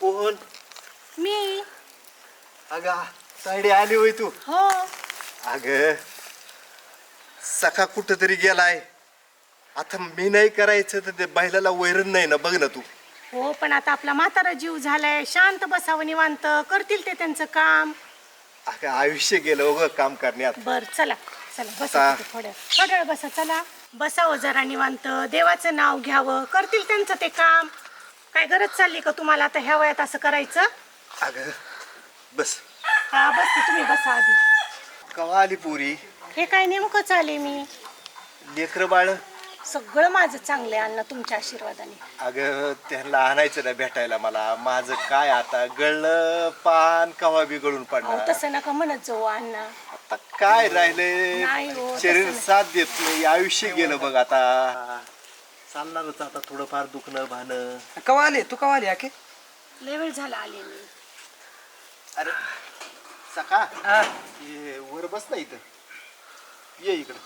कोण? मी. अग साईडे आली होय तू. हो. अग सखा कुठं तरी गेलाय. आता मी नाही करायचं तर ते बैलाला वैरण नाही ना बघ ना तू. हो पण आता आपला म्हातारा जीव झालाय. शांत बसावं निवांत. करतील ते त्यांचं काम. अगं आयुष्य गेलं उगं काम करण्यात. बर चला चला बसा आता- तिथे थोड्या. थोड्या वेळ बसा चला. बसावं जरा निवांत देवाचं नाव घ्यावं. करतील त्यांचं ते काम. काय गरज चालली का तुम्हाला आता ह्या वयात असं करायचं? अगं बस. हा बस तुम्ही बसा आधी. कवा आली पुरी? हे काय नेमकं चाले मी? लेकर बाळ? सगळं माझं चांगलं आहे अण्णा तुमच्या आशीर्वादाने. अगं त्यांना आणायचं ना भेटायला मला. माझं काय आता? गळलं पान कवा बिघडून अहो पडणार? तसं नका म्हणत जाऊ अण्णा. काय नाही हो, राहिले तसं शरीर नाही. साथ देत नाही आयुष्य गेलं बघ आता. चालणारच आता थोडंफार दुखणं भानं कवा आले? तू कवा आली आके? लय वेळ झाला आले मी. अरे सका हा. ये वर बस ना इथं. ये इकडं.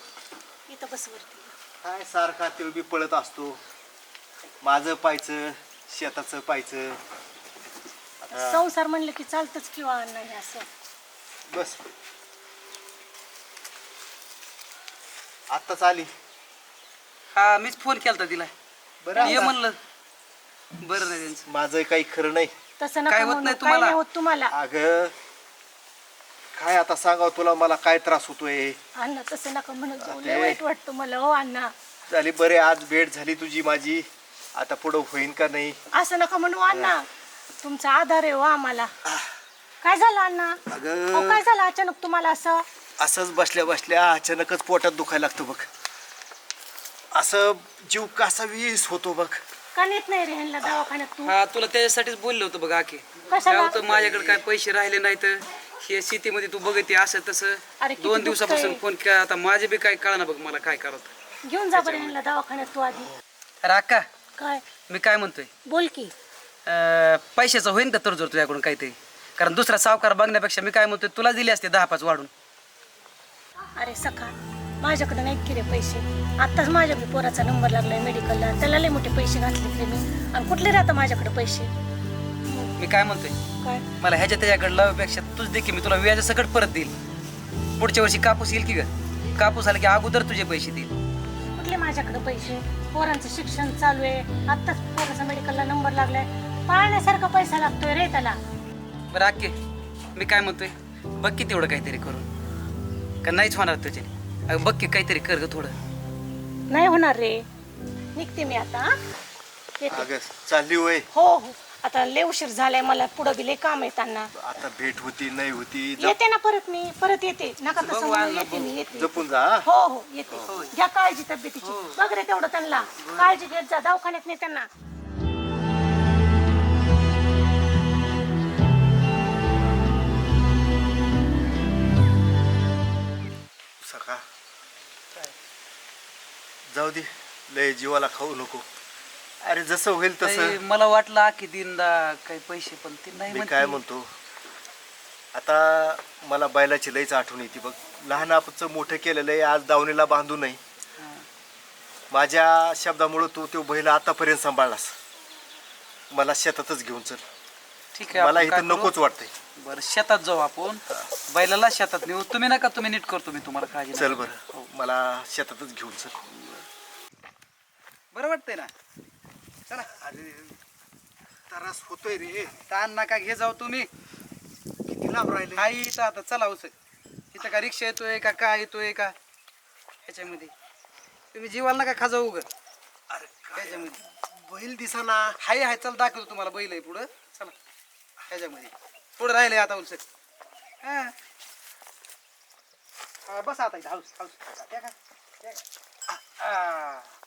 इथं बस वरती. काय सारखा ते बी पळत असतो. माझं पायचं शेताचं पायचं संसार म्हणलं की चालतच किंवा अण्णा हे असं. बस. आत्ताच आली. हा मीच फोन केलता तिला. बरं ये आता. म्हणलं. बरं नाही त्यांचं. माझं काही खरं नाही. तसं काय नका होत म्हणू, नाही काय तुम्हाला? नाही होत तुम्हाला. अगं काय आता सांगाव तुला? मला काय त्रास होतोय? अण्णा तसं नका म्हणत जाऊ लय ते- वाईट वाटतं मला हो अण्णा. झाली बरे आज भेट झाली तुझी माझी. आता पुढं होईन का नाही? असं नका म्हणू अण्णा. तुमचा आधार आहे हो आम्हाला. काय झालं अण्णा? अगं अहो, काय झालं अचानक तुम्हाला असं? असंच बसल्या बसल्या अचानकच पोटात दुखायला लागतं बघ. असं जीव कसा वीस होतो बघ. का नेत नाही रे ह्यांना दवाखान्यात तू? हा तुला त्याच्यासाठीच बोललो होतो बघ आके कशाला? काय होतं माझ्याकडे काय पैसे राहिले नाहीत. हे शेतीमध्ये तू बघते असं तसं. अरे, किती दोन दिवसापासून. फोन केला. आता माझे बी काय कळना बघ मला काय करत घेऊन जा बरं ह्यांना दवाखान्यात तू आधी. अरे अक्का काय? मी काय म्हणतोय? बोल की. अं, पैशाचं होईन का तडजोड तुझ्याकडून काहीतरी? कारण दुसरा सावकार बघण्यापेक्षा मी काय म्हणतोय तुला दिले असते दहा पाच वाढून. अरे सखा माझ्याकडे नाहीत की रे पैसे. आत्ताच माझ्या बी पोराचा नंबर लागलाय मेडिकलला त्याला लय मोठे पैसे घातले मी. आणि कुठले राहता माझ्याकडे पैसे? मी काय म्हणतोय? काय? मला ह्याच्या त्याच्याकडे लावण्यापेक्षा तूच दे की मी तुला व्याज सकट परत देईल. पुढच्या वर्षी कापूस येईल की ग? कापूस आला की अगोदर तुझे पैसे देईल. कुठले माझ्याकडे पैसे? पोरांचं शिक्षण चालू आहे. आत्ताच पोराचा मेडिकलला नंबर लागलाय. पाळण्यासारखा पैसा लागतोय रे त्याला. बरं अक्के मी काय म्हणतोय? बघ की तेवढं काहीतरी करून. का नाहीच होणार तुझ्याने अगं बघ की काहीतरी कर ग थोडं. नाही होणार रे. निघते मी आता हा? येते. अगं चालली वय. हो हो. आता लय उशीर झालाय मला पुढं बी लय काम आहे त्यांना. आता भेट होती नाही होती जप- येते ना परत मी परत येते. नका तसं म्हणू, येते मी येते. जपून जा हा? हो हो येते. घ्या काळजी तब्येतीची. बघ रे तेवढं त्यांना. काळजी घेत जा दवाखान्यात नाही त्यांना जाऊ दे लय जीवाला खाऊ नको. अरे जसं होईल ताई, तसं. मला वाटलं आखी दिनदा काही पैसे पण ते नाही मी. काय म्हणतो? आता मला बैलाची लईच आठवण येते बघ. लहान आपचं मोठं केलेलं आहे आज दावणीला बांधू नये हा. माझ्या शब्दामुळं तू तो बैल आतापर्यंत सांभाळलास. मला शेतातच घेऊन चल. ठीक आहे मला आपण काय इथं करू? नकोच वाटतंय. बरं शेतात जाऊ आपण. बैलाला शेतात नेऊ. तुम्ही नका तुम्ही नीट करतो मी तुम्हाला काळजी चल नका. बरं. मला शेतातच घेऊन चल. बरं वाटतंय ना? चला. अरे त्रास होतोय रे. ताण नका घे जाऊ तुम्ही. किती लांब राहिले? हा इथं आता चला उस इथं का रिक्षा येतोय का काय येतोय का? ह्याच्यामध्ये. तुम्ही जीवाला नका खाजाऊ उग. अरे काय? ह्याच्यामध्ये. बैल दिसाना. हाय हाय. चल दाखवतो तुम्हाला बैल आहे पुढं. चला. ह्याच्यामध्ये. पुढं राहिले आता उलसक हा. हा, बसा आता इथं. House house. त्या का? त्या का? आ.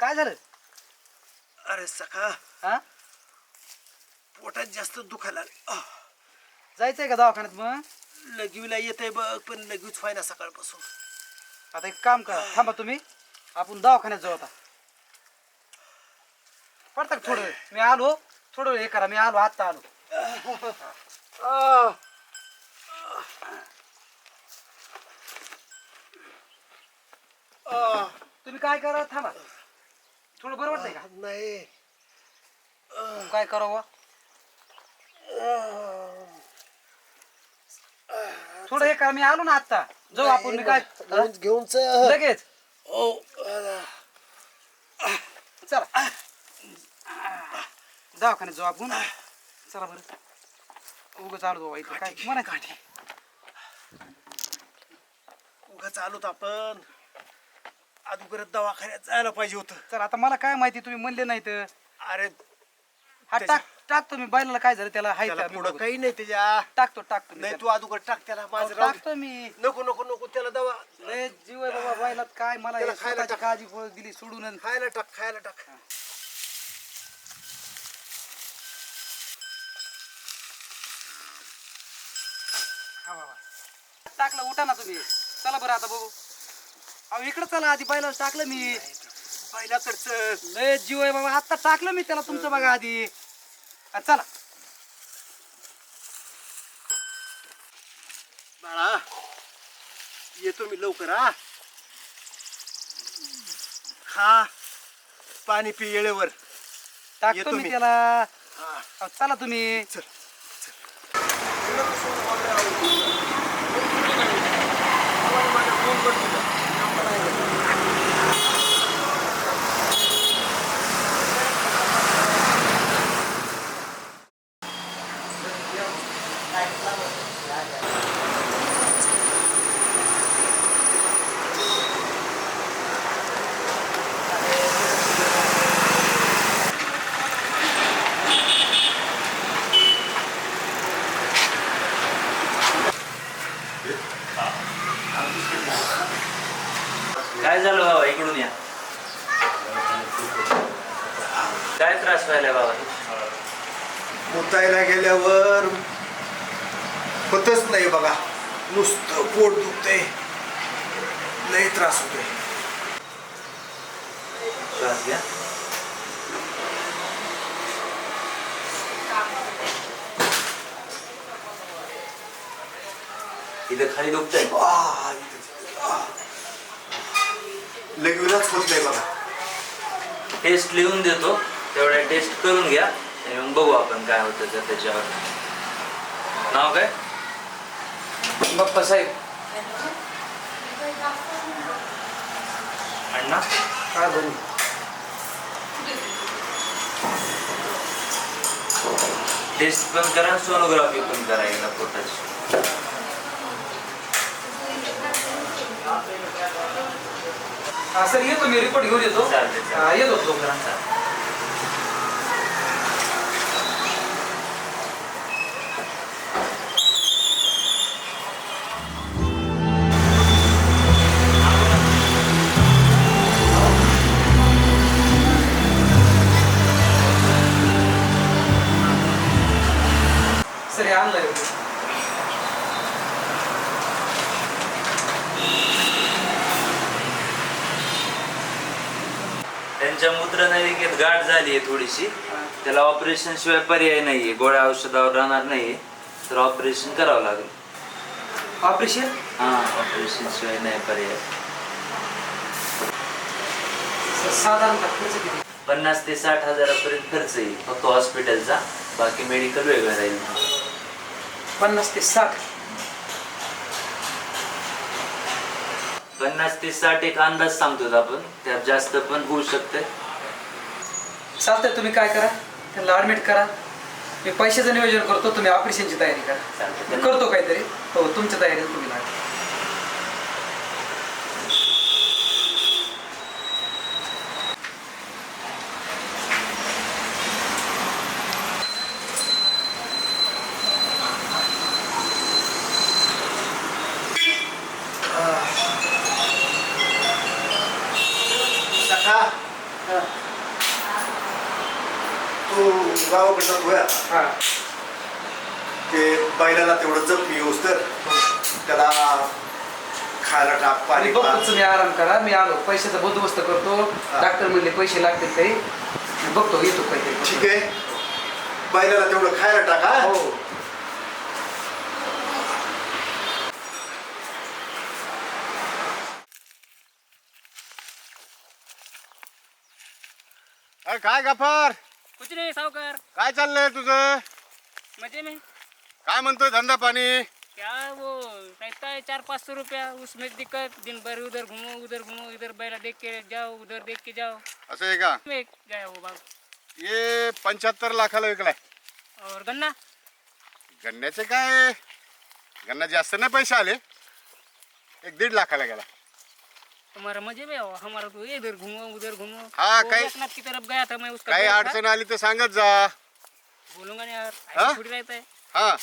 काय झालं? अरे सका हा? पोटात जास्त दुखायला लागले. जायचंय का दवाखान्यात मग? लघवीला येत आहे बघ पण लघवीच व्हायना सकाळपासून. आता एक काम करा. थांबा तुम्ही. आपण दवाखान्यात जाऊ आता. पडता का थोडं मी आलो. थोडं हे करा. मी आलो. आत्ता आलो. तुम्ही काय करा थांबा. थोडं बरं वाटतंय का? नाही. काय करावं थोडं हे करा मी आलो ना आता जाऊ आपण मी काय घेऊन घेऊन चल. लगेच. चला. दवाखान्यात जाऊ आपण. चला बरं. उगं चालू जाऊ इथं. काय म्हणायचं? उगाच आलोत आपण. अगोदर दवाखान्यात जायला पाहिजे होतं. चला आता मला काय माहिती तुम्ही म्हणले नाही तर? अरे हा टाक टाकतो मी बैलाला काय झालं त्याला? हाय त्याला पुढं. काही नाही त्याच्या. टाकतो टाकतो नाही. तू अगोदर टाक त्याला माझं राहू दे. टाकतो मी. नको नको नको त्याला दवा. लय जीव आहे बाबा बैलात काय मला त्याला खायला स्वतःची टाक. काळजी प- दिली सोडून आणि- खायला टाक खायला टाक. हा बाबा. टाकलं उठा ना तुम्ही. चला बरं आता बघू. अहो इकडं चला आधी बैलाला टाकलं मी. पहिल्याकडचं लय जीव आहे बाबा आता टाकलं मी त्याला तुमचं बघा आधी. हा, चला. बाळा येतो मी लवकर हा. खा पाणी पी येळेवर टाकतो येतो मी मी. त्याला. हा. अहो, चला तुम्ही. चल काय झालं बाबा इकडून या काय त्रास व्हायला बाबा मुतायला गेल्यावर होतच नाही बघा नुसतं पोट दुखतंय लय त्रास होतोय श्वास घ्या इथं खाली दुखतंय आह, इथं- आह. लगेच होत नाही बघा. टेस्ट लिहून देतो. तेवढ्या टेस्ट करून घ्या. आणि मग बघू आपण काय होतं तर त्याच्यावर. नाव काय? बाप्पा साहेब. अण्णा? काय बघू? टेस्ट पण करा सोनोग्राफी पण करा एकदा पोटाची हा सर येतो मी. रिपोर्ट घेऊन येतो. येतो लवकर थोडीशी. त्याला ऑपरेशन शिवाय पर्याय नाहीये. गोळ्या औषधावर राहणार नाही तर ऑपरेशन करावं लागेल. ऑपरेशन हा ऑपरेशन शिवाय नाही पर्याय. साधारणतः खर्च किती? पन्नास ते साठ हजारापर्यंत खर्च येईल. फक्त हॉस्पिटलचा बाकी मेडिकल वेगळं राहील. पन्नास ते साठ. पन्नास ते साठ एक अंदाज सांगतो आपण. त्यात जास्त पण होऊ शकते चालतंय तुम्ही काय करा? त्यांना ॲडमिट करा. मी पैशाचं नियोजन करतो तुम्ही ऑपरेशनची तयारी करा. मी करतो काहीतरी. हो तुमच्या तयारीला तुम्ही लागा सखा. तू गावाकडनं धुया. हां. ते बैलाला तेवढं जप मी येऊस तर. त्याला खायला टाक पाणी पाक. तुम्ही आराम करा. मी आलो. पैशाचा बंदोबस्त करतो. डॉक्टर म्हणले पैसे लागतील काही. मी बघतो येतो काहीतरी. ठीक आहे. बैलाला तेवढं खायला टाका. हो. काय गफार? कुछ नाही सावकार. काय चाललंय तुझं? मजे में. काय म्हणतोय धंदा पाणी? क्या वो रहता है चार पाँच सौ रुपया उसमें दिक्कत दिन भर उधर घूमो उधर घूमो इधर बैला देख के जाओ उधर देख के जाओ। असं आहे का? में गया वो बाग ये पंच्याहत्तर लाखाला विकलाय. और गन्ना? गन्न्याचे काय? गन्ना जास्त नाही पैसे आले. एक दीड लाखाला गेला. तुम्हारा मजे में हो हमारा तो इधर घूमो उधर घूमो। हाँ, वो कहीं- की तरफ गया था मैं उसका काही दोस्त था। अडचण आली तर सांगत जा। बोलूंगा नहीं यार हाँ? ऐसे थोड़ी रहता है। हा।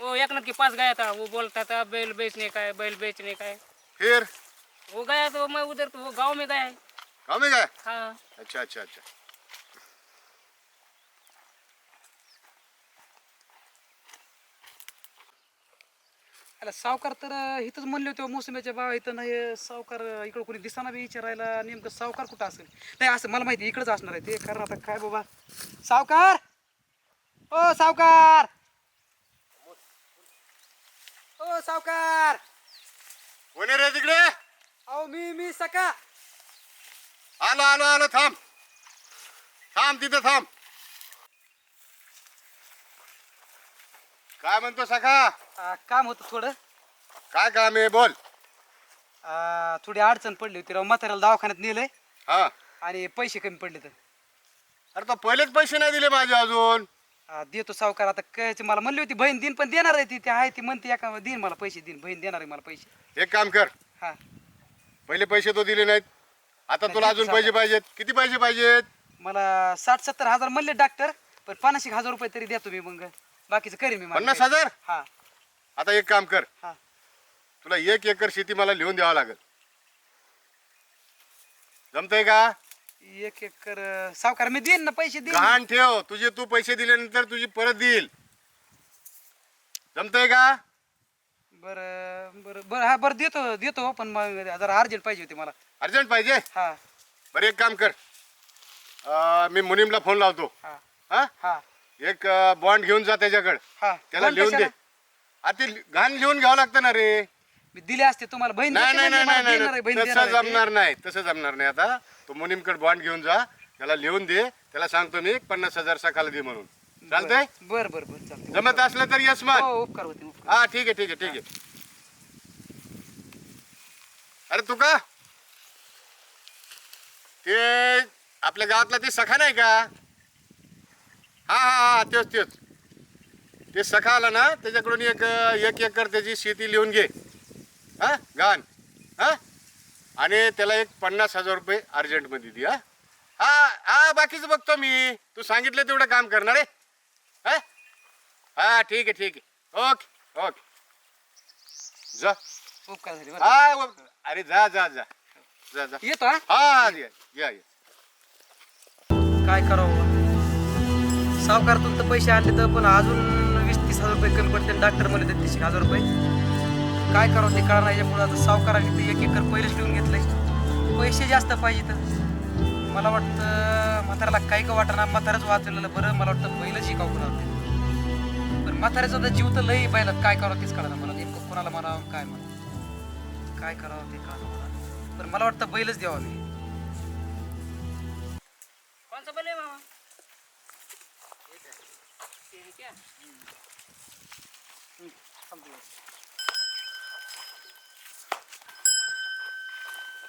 वो एकनाथ के पास गया था वो बोलता था बैल बेचने का है बैल बेचने का है। फिर? वो गया तो मैं उधर तो वो गांव में गया है। गाव में काय हाँ। अच्छा अच्छा अच्छा। अला सावकार तर इथंच म्हणले होते मोसम्याच्या बाबा इथं नाही सावकार इकडं कोणी दिसाना बी विचारायला नेमकं सावकार कुठं असेल? नाही असं मला माहिती इकडंच असणार आहे ते. कारण आता काय बाबा? सावकार! ओ सावकार! ओ सावकार! कोणी रे तिकडे? अहो मी मी सका. आलो आलो आलो थांब. थांब तिथं थांब. काय म्हणतो सखा? आ, काम होतं थोडं. काय काम आहे? बोल. आ, थोडी अडचण पडली होती राव. म्हाताऱ्याला दवाखान्यात नेलंय. हा. आणि पैसे कमी पडले तर. अरे तो पहिलेच पैसे नाही दिले माझे अजून. आ, देतो सावकार. आता काय मला. म्हणली होती बहीण दिन पण देणार आहे ती. ती आहे ती. म्हणते एका दिन मला पैसे दिन बहीण देणार आहे मला पैसे. एक काम कर. हा. पहिले पैसे तो दिले नाहीत. आता तुला अजून? पैसे पाहिजेत. किती पैसे पाहिजेत? मला साठ सत्तर हजार म्हणले डॉक्टर पण पन्नास एक हजार रुपये तरी द्या तुम्ही मग. बाकीचं करेन मी माझं पन्नास. हजार? हा. आता एक काम कर. हा. तुला एक एकर शेती मला लिहून द्यावं लागेल. जमतंय का? एक एकर अं, सावकार मी देईन ना पैसे देईन. गहाण ठेव. तुझे तू पैसे दिल्यानंतर तुझी परत देईल. जमतंय का? बरं बरं बरं हा बरं देतो देतो पण मग जरा अर्जंट पाहिजे होते मला. अर्जंट पाहिजे? हा. बरं एक काम कर. अं, मी मुनीमला फोन लावतो. हा. हा? हा. एक बॉन्ड घेऊन जा त्याच्याकडे. हा. त्याला कोण लिहून दे. कशाला? आता घाण लिहून घ्यावं लागतं ना रे. मी दिले असते तुम्हाला. बहीण नाही देते नाही म्हणली, नाही मला नाही देणार आहे, नाही. बहीण तसं आहे. जमणार नाही तसं जमणार नाही आता. तो मुनीमकडे बॉन्ड घेऊन जा. त्याला लिहून दे. त्याला सांगतो मी पन्नास हजार सकाळला दे म्हणून. चालतंय? बर बर बर चालतंय. जमत असलं तर यस मान हो उपकार होते उपकार. हा ठीक आहे ठीक आहे ठीक आहे. अरे तू का ते आपल्या गावातला ते सखा नाही का? हा हा हा तेच तेच. ते सखा आला ना त्याच्याकडून एक एक एकर त्याची शेती लिहून घे. हा घाण हा? आणि त्याला एक पन्नास हजार रुपये अर्जंटमध्ये दे हा? हा हा बाकीचं बघतो मी. तू सांगितलं तेवढं काम करणार आहे. हा? हा ठीक आहे ठीक आहे. Okay okay. जा. उपकार झाले बरं. हा व- अरे जा जा जा. जा जा. येतो हा? हा या या या. काय करावं? सावकारातून तर पैसे आणले तर पण अजून वीस तीस हजार रुपये कमी पडते डॉक्टर म्हणले तर तीस एक हजार रुपये. काय करावं ते कळणार याच्यापुढे आता सावकाराने ते एक एकर पहिलेच लिहून घेतलंय. पैसे जास्त पाहिजे तर. मला वाटतं म्हाताऱ्याला काही का वाटणार म्हाताराच वाचवलेलं बरं. मला वाटतं पहिलं शिकावं कुणाला पण म्हाताऱ्याचा तर जीव तर लई पाहिलं काय करावं तेच कळणार मला. नेमकं कोणाला म्हणावं काय म्हणावं. काय करावं ते कळणार मला. पण मला वाटतं बैलच द्यावा मी. कौन बैल आहे मामा? ये है क्या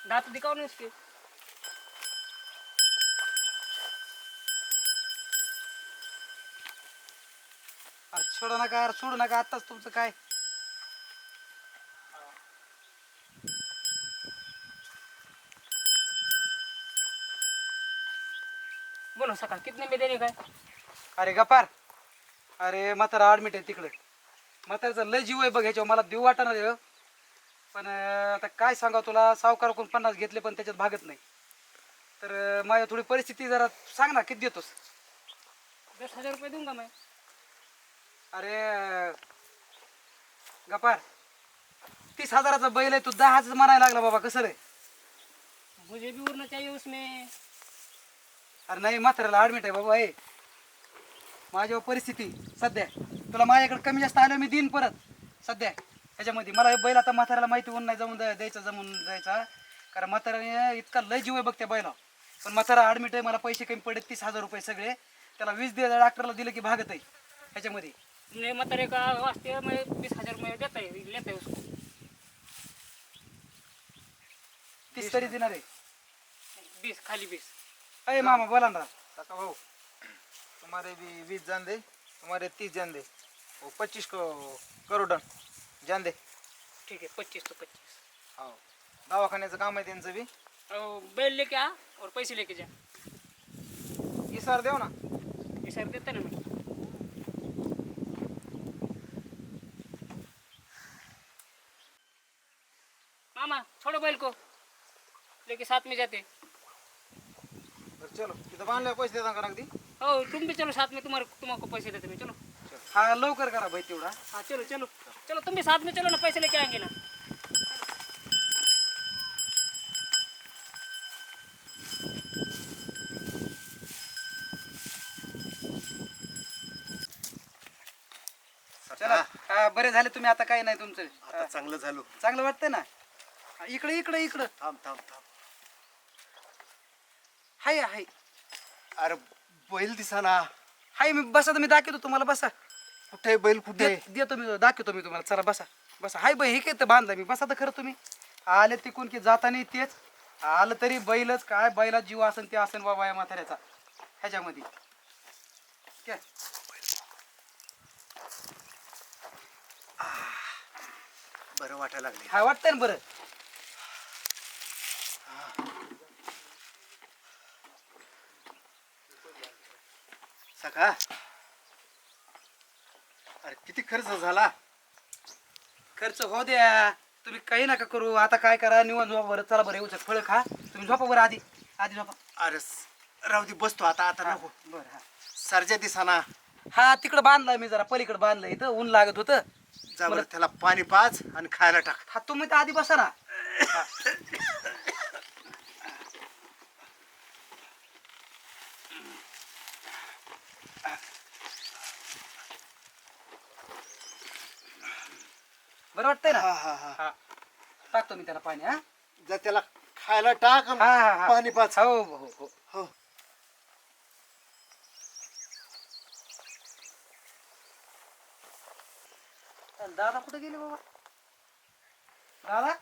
दांत दिखाओ ना इसके अरे सोडू नका अरे सोडू नका आत्ताच तुमचं काय? बोलो सका कितने में देने का है अरे गपार अरे म्हातारा ॲडमिट आहे तिकडे. म्हाताऱ्याचा लय जीव आहे बघ ह्याच्यावर मला देऊ वाटणार आहे. पण अं, आता काय सांगावं तुला? सावकार कोण पन्नास घेतले पण त्याच्यात भागत नाही. तर अं, माझ्या थोडी परिस्थिती जरा सांग ना किती देतोस? दस हजार रुपये दूंगा मैं अरे गपार तीस हजाराचा बैल आहे तू दहा हजार म्हणायला लागला बाबा कसं रे? मुझे भी उड़ना चाहिए उसमें. अरे नाही म्हाताऱ्याला ॲडमिट आहे बाबा हे माझ्यावर परिस्थिती सध्या. तुला माझ्याकडे कमी जास्त आलं मी देईन परत. सध्या. ह्याच्यामध्ये मला हे बैल आता म्हाताऱ्याला माहिती होऊन नाही जमून द्या- द्यायचा जमून द्यायचा कारण म्हाताऱ्याने इतका लय जीव आहे बघ त्या बैला पण म्हातारा ॲडमिट आहे मला पैसे कमी पडले तीस हजार रुपये सगळे. त्याला वीस दे डॉक्टरला दिलं की भागत आहे. ह्याच्यामध्ये. ने मतरे का वास्ते मैं बीस हजार में देता है लेता है उसको. तीस तरी देणार आहे. बीस खाली बीस. अय मामा बोला ना. काका भाऊ तुम्हारे भी बीस जान दे तुम्हारे तीस जान दे. वो पच्चीस को करो डन जान दे. ठीक है पच्चीस तो पच्चीस. हो. दवाखान्याचं काम आहे त्यांचं बी. और बैल लेके आ और पैसे लेके जा. इसार देऊ ना. ये सर देता ना मैं. मामा छोड़ो बैल को. लेके साथ में जाते. बरं चलो. तिथं बांधल्यावर पैसे देता का अगदी हो तुम भी चलो साथ में तुम्हारे तुम्हारे पैसे देते मैं चलो। हा लवकर करा भाई तेवढा. हाँ चलो चलो. चलो तुम भी साथ में चलो ना पैसे लेके आएंगे ना. चला. हा, बरे झाले तुम्ही आता काही नाही तुमचं. आता चांगलं झालो. चांगलं वाटतंय ना? हा, इकडे इकडे इकडं. थांब थांब थांब. हाय हाय. अरे बैल दिसाना. हाय मी बसा तुम्ही दाखवतो तुम्हाला बसा. कुठे बैल? कुठे दे- देतो मी दाखवतो मी तुम्हाला. चला बसा. बसा. हाय बाई हे काय तर बांधला मी. बसा तर खरं तुम्ही. आले तिकून की जाता नाही तेच आलं तरी बैलच. काय बैला जीव असेल ते असेल बाबा या म्हाताऱ्याचा. ह्याच्यामध्ये. काय? बरं वाटायला लागले हा वाटतंय ना बरं. सका अरे किती खर्च झाला? खर्च हो द्या. तुम्ही काही नका करू. आता काय करा? निवांत झोपा बरं चला बरं येऊ फळ खा. तुम्ही झोपा बरं आधी. आधी झोपा. अरे स- राहू दे बसतो आता आता नको. बरं हा. सरजा दिसाना. हा तिकडं बांधलाय मी जरा. पलीकडे बांधलंय इथं. ऊन लागत होतं. जा बरं त्याला पाणी पाच आणि खायला टाक. हा तुम्ही तर आधी बसा ना. हा. बरं वाटतंय ना? हा हा हा. हा. टाकतो मी त्याला पाणी हा. जा त्याला खायला टाक हा हा हा. पाणी पाच. हो हो हो. हो. दादा कुठे गेले बाबा? दादा?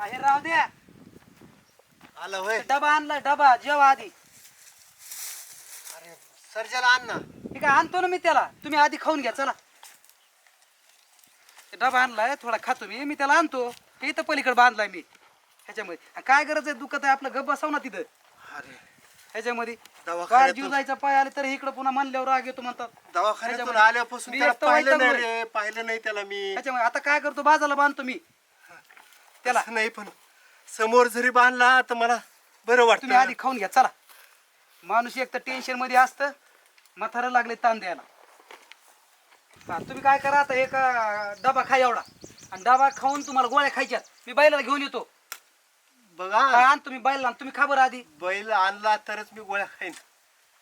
आहे राहू द्या. आलं होय. डबा आणला डबा जेवा आधी. अरे सरजाला आण ना. ठीक आहे आणतो ना मी त्याला. तुम्ही आधी खाऊन घ्या चला. ते डबा आणलाय थोडा खातो मी मी त्याला आणतो. हे इथं पलीकडे बांधलाय मी. ह्याच्यामध्ये. आणि काय गरज आहे दुखत आहे आपलं गप बसाव ना तिथं. अरे. ह्याच्यामध्ये. काय जीव जायचा पाय आले तर इकडे पुन्हा म्हणल्यावर राग येतो म्हणतात. दवाखान्यातून ह्याच्यामध्ये- आल्यापासून मी त्याला एकटं पाहिलं नाही वैतागलोय. रे पाहिलं नाही त्याला मी. ह्याच्यामुळे आता काय करतो बाजाला बांधतो मी. त्याला. नाही पण समोर जरी बांधला तर मला बरं तुम्ही आधी वाटतं खाऊन घ्या चला. माणूस एक तर टेन्शनमध्ये असतं म्हातारं लागले ताण द्यायला. हा, तुम्ही काय करा आता एक अं, डबा खा एवढा. आणि डबा खाऊन तुम्हाला गोळ्या खायच्यात. मी बैलाला घेऊन येतो. काय बघा आण तुम्ही बैलाला तुम्ही खा बरं आधी. बैल आणला तरच मी गोळ्या खाईन.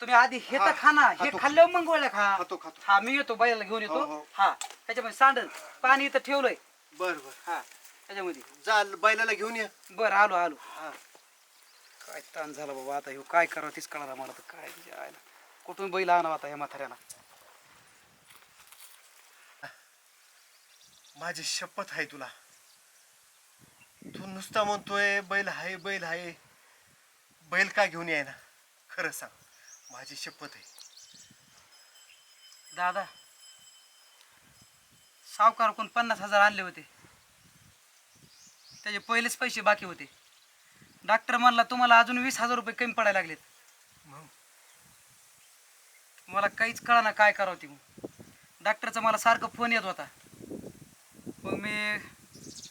तुम्ही आधी हे तर हा, खा ना हे खातो. खाल्ल्यावर मग गोळ्या खा. खातो खातो. हा मी येतो बैलाला घेऊन हो, येतो हो. हा त्याच्यामध्ये सांडण पाणी इथं ठेवलंय. बर बर. हा. त्याच्यामध्ये. जा बैलाला घेऊन ये. बरं आलो आलो. हा. काय ताण झाला बाबा आता ह्यो. काय करावं तीच कळाला मला तर काय जायला कुठून बैल आणावं आता या म्हाताऱ्याला? माझी शपथ आहे तुला. तू नुसता म्हणतोय बैल आहे बैल आहे. बैल का घेऊन याय ना खरं सांग माझी शपथ आहे. दादा सावकार कोण पन्नास हजार आणले होते. त्याचे पहिलेच पैसे बाकी होते. डॉक्टर म्हणला तुम्हाला अजून वीस हजार रुपये कमी पडायला लागलेत. मला काहीच कळा काय करावं ती मग. डॉक्टरचा मला सारखं फोन येत होता. मग मी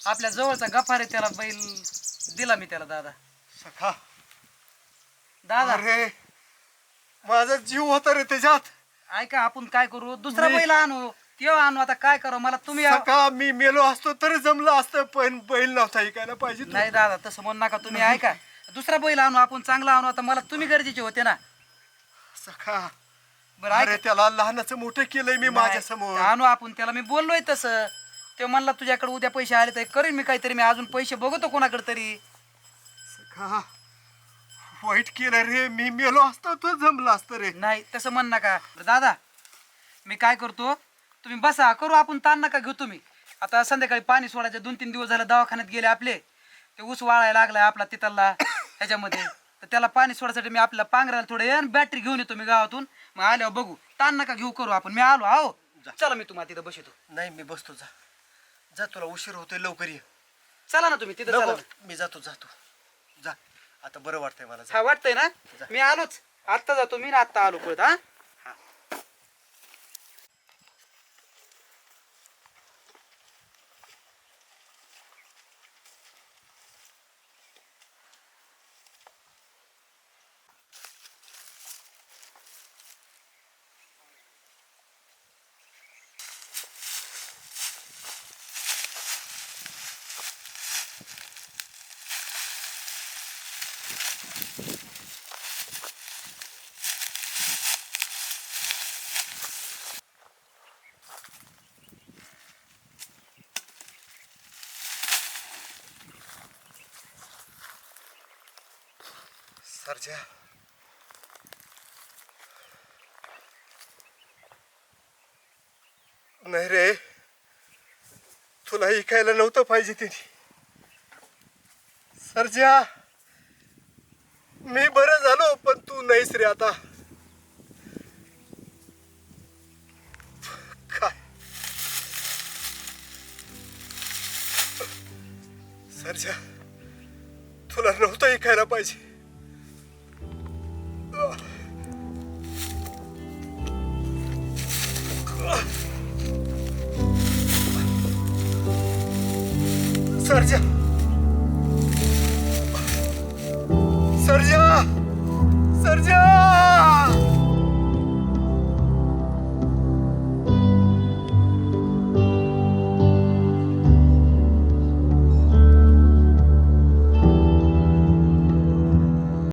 आपल्या जवळचा गफार त्याला बैल दिला मी त्याला दादा. सखा. दादा. अरे माझा जीव होता रे त्याच्यात. ऐका आपण काय करू? दुसरा बैल आणू. तेव्हा आणू आता काय करू मला तुम्ही सखा मी मेलो असतो तर जमलं असतं पण बैल नव्हता ऐकायला पाहिजे तू. नाही दादा तसं म्हणू नका तुम्ही ऐका. दुसरा बैल आणू आपण चांगला आणू आता मला तुम्ही गरजेचे होते ना. सखा बरं ऐक. अरे त्याला लहानाचं मोठं केलंय मी माझ्यासमोर नाही, आणू आपण त्याला मी बोललोय तसं. ते म्हणला तुझ्याकडे उद्या पैसे आले तर करीन मी काहीतरी मी अजून पैसे बघतो कोणाकडे तरी. का वाईट केलं रे मी मेलो असतो तो जमला असतं रे. नाही तसं म्हण नका. दादा मी काय करतो तुम्ही बसा करू आपण ताण नका घेऊ तुम्ही. आता संध्याकाळी पाणी सोडायचं दोन तीन दिवस झालं दवाखान्यात गेले आपले. ते ऊस वाळायला लागलाय आपला तिथला ह्याच्यामध्ये. तर त्याला पाणी सोडायसाठी मी आपल्याला पांघरायला थोडं बॅटरी घेऊन येतो मी गावातून. मग आल्यावर बघू. ताण नका घेऊ करू आपण. मी आलो आहो. चला मी तुम्हाला तिथं बसतो नाही मी बसतो. जा. जा तुला उशीर होतोय लवकर ये. चला ना तुम्ही तिथं चला मी जातो जातो. जा. आता बरं वाटतंय मला जा. हा वाटतंय ना? मी आलोच. आत्ता जातो मी ना आत्ता आलो पळत हा? सरजा नाही रे तुला ऐकायला नव्हतं पाहिजे तिने सरजा मी बरं झालो पण तू नाहीस रे आता काय सरजा तुला नव्हतं ऐकायला पाहिजे सरजा सरजा सरजा